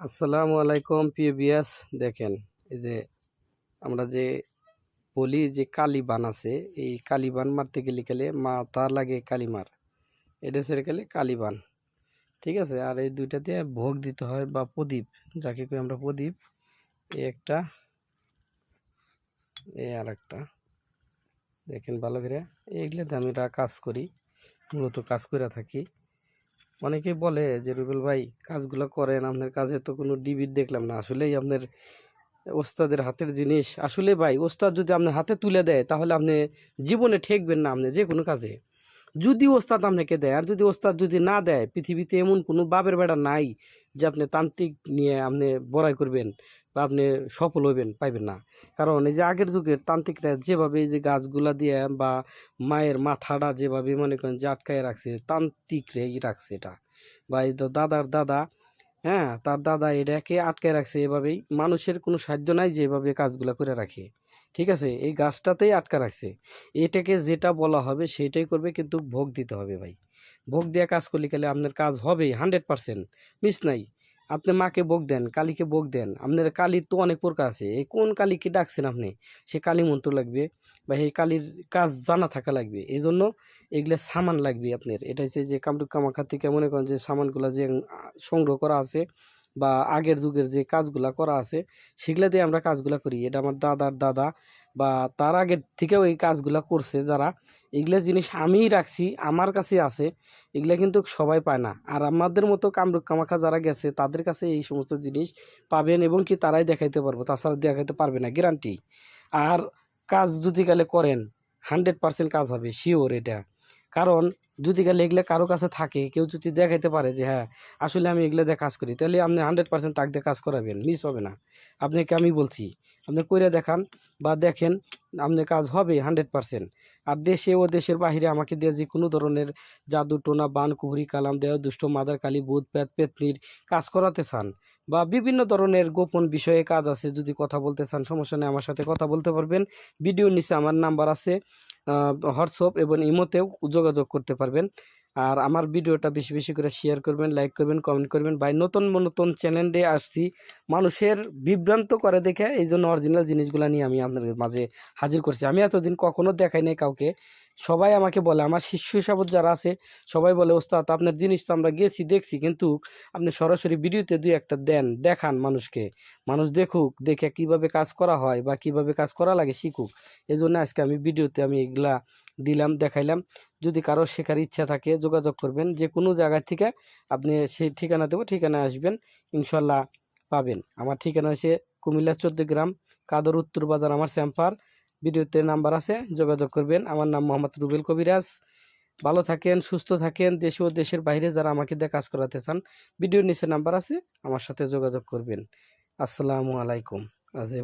আসসালামু আলাইকুম, প্রিয় দেখেন, এই যে আমরা যে বলি যে কালিবান আছে, এই কালিবান মারতে গেলে গেলে মা মাথা লাগে কালিমার। এটা সেরে গেলে কালিবান। ঠিক আছে? আর এই দুইটাতে ভোগ দিতে হয় বা প্রদীপ, যাকে কই আমরা প্রদীপ, এই একটা, এই আর একটা। দেখেন ভালো করে এইগুলোতে আমি রা কাজ করি, মূলত কাজ করে থাকি। অনেকেই বলে যে, রুবেল ভাই, কাজগুলো করেন, আপনার কাজে তো কোনো ডিবির দেখলাম না। আসলেই আপনার ওস্তাদের হাতের জিনিস। আসলে ভাই, ওস্তাদ যদি আপনার হাতে তুলে দেয়, তাহলে আপনি জীবনে ঠেকবেন না আপনি যে কোনো কাজে। যদি ওস্তাদ আপনাকে দেয়, আর যদি ওস্তাদ যদি না দেয়, পৃথিবীতে এমন কোনো বাবের বেড়া নাই যে আপনি তান্ত্রিক নিয়ে আপনি বড়াই করবেন। আপনি সফল হইবেন, পাইবেন না। কারণ এই যে আগের যুগের তান্ত্রিকরা যেভাবে এই যে গাছগুলা দিয়ে বা মায়ের মাথাটা যেভাবে মনে করেন যে আটকায় রাখছে তান্ত্রিকরাই রাখছে এটা। বা এই তো দাদার দাদা হ্যাঁ তার দাদা এটাকে আটকায় রাখছে এভাবেই। মানুষের কোনো সাহায্য নাই যে এভাবে কাজগুলো করে রাখে। ঠিক আছে? এই গাছটাতেই আটকা রাখছে। এটাকে যেটা বলা হবে সেটাই করবে কিন্তু ভোগ দিতে হবে ভাই। ভোগ দিয়ে কাজ করলে গেলে আপনার কাজ হবেই, হান্ড্রেড পারসেন্ট। মিস নাই। আপনি মাকে ভোগ দেন, কালীকে ভোগ দেন, আপনার কালীর তো অনেক প্রকার আছে। এই কোন কালীকে ডাকছেন আপনি? সে কালী মন্ত্র লাগবে বা এই কালীর কাজ জানা থাকা লাগবে। এই জন্য এগুলো সামান লাগবে আপনার। এটা হচ্ছে যে কামরুক কামাখা থেকে মনে করেন যে সামানগুলো যে সংগ্রহ করা আছে বা আগের যুগের যে কাজগুলা করা আছে, সেগুলা দিয়ে আমরা কাজগুলা করি। এটা আমার দাদার দাদা বা তার আগের থেকেও এই কাজগুলা করছে যারা। এগুলা জিনিস আমিই রাখছি, আমার কাছে আছে, এগুলা কিন্তু সবাই পায় না। আর আমাদের মতো কামরুক কামাখা যারা গেছে, তাদের কাছে এই সমস্ত জিনিস পাবেন এবং কি তারাই দেখাইতে পারব, তাছাড়া দেখাইতে পারবে না গ্যারান্টি আর কাজ যদি গেলে করেন হান্ড্রেড পার্সেন্ট কাজ হবে শিওর এটা। কারণ যদি গেলে এগুলো কারও কাছে থাকে, কেউ যদি দেখাইতে পারে যে হ্যাঁ আসলে আমি এগুলো দিয়ে কাজ করি তাহলে আপনি হান্ড্রেড পার্সেন্ট তাক দিয়ে কাজ করাবেন মিস হবে না। আপনাকে আমি বলছি আপনি করে দেখান বা দেখেন আপনার কাজ হবে হান্ড্রেড পার্সেন্ট। আর দেশে ও দেশের বাহিরে আমাকে দিয়ে যে কোনো ধরনের জাদু টোনা, বান, কুহরি, কালাম দেওয়া দুষ্ট, মাদার কালী, বুধ পেত পেতনির কাজ করাতে চান বা বিভিন্ন ধরনের গোপন বিষয়ে কাজ আছে যদি কথা বলতে চান, সমস্যা নেই, আমার সাথে কথা বলতে পারবেন। ভিডিওর নিচে আমার নাম্বার আছে হোয়াটসঅ্যাপ এবং ইমোতেও যোগাযোগ করতে পারবেন। আর আমার ভিডিওটা বেশি বেশি করে শেয়ার করবেন লাইক করবেন কমেন্ট করবেন। ভাই, নতুন নতুন চ্যানেলে আসছি। মানুষের বিভ্রান্ত করে দেখে এই জন্য অরিজিনাল জিনিসগুলো নিয়ে আমি আপনাদের মাঝে হাজির করছি। আমি এতদিন কখনো দেখাই নাই কাউকে। সবাই আমাকে বলে, আমার শিষ্য হিসাবে যারা আছে, সবাই বলে, ওস্তাদ, আপনার জিনিস তো আমরা গেছি, দেখছি, কিন্তু আপনি সরাসরি ভিডিওতে দুই একটা দেন, দেখান মানুষকে। মানুষ দেখুক, দেখে কীভাবে কাজ করা হয় বা কীভাবে কাজ করা লাগে শিখুক। এই জন্য আজকে আমি ভিডিওতে আমি এগুলা দিলাম, দেখাইলাম। যদি কারও শেখার ইচ্ছা থাকে, যোগাযোগ করবেন। যে কোনো জায়গা থেকে আপনি সেই ঠিকানা দেবো, ঠিকানায় আসবেন, ইনশাল্লাহ পাবেন। আমার ঠিকানা হচ্ছে কুমিল্লা চোদ্দ গ্রাম, কাদর উত্তর বাজার আমার স্যাম্পার। ভিডিওতে নাম্বার আছে, যোগাযোগ করবেন। আমার নাম মোহাম্মদ রুবেল কবিরাজ। ভালো থাকেন, সুস্থ থাকেন। দেশে ও দেশের বাইরে যারা আমাকে দিয়ে কাজ করাতে চান, ভিডিওর নিচে নাম্বার আছে, আমার সাথে যোগাযোগ করবেন। আসসালামু আলাইকুম। আজ এ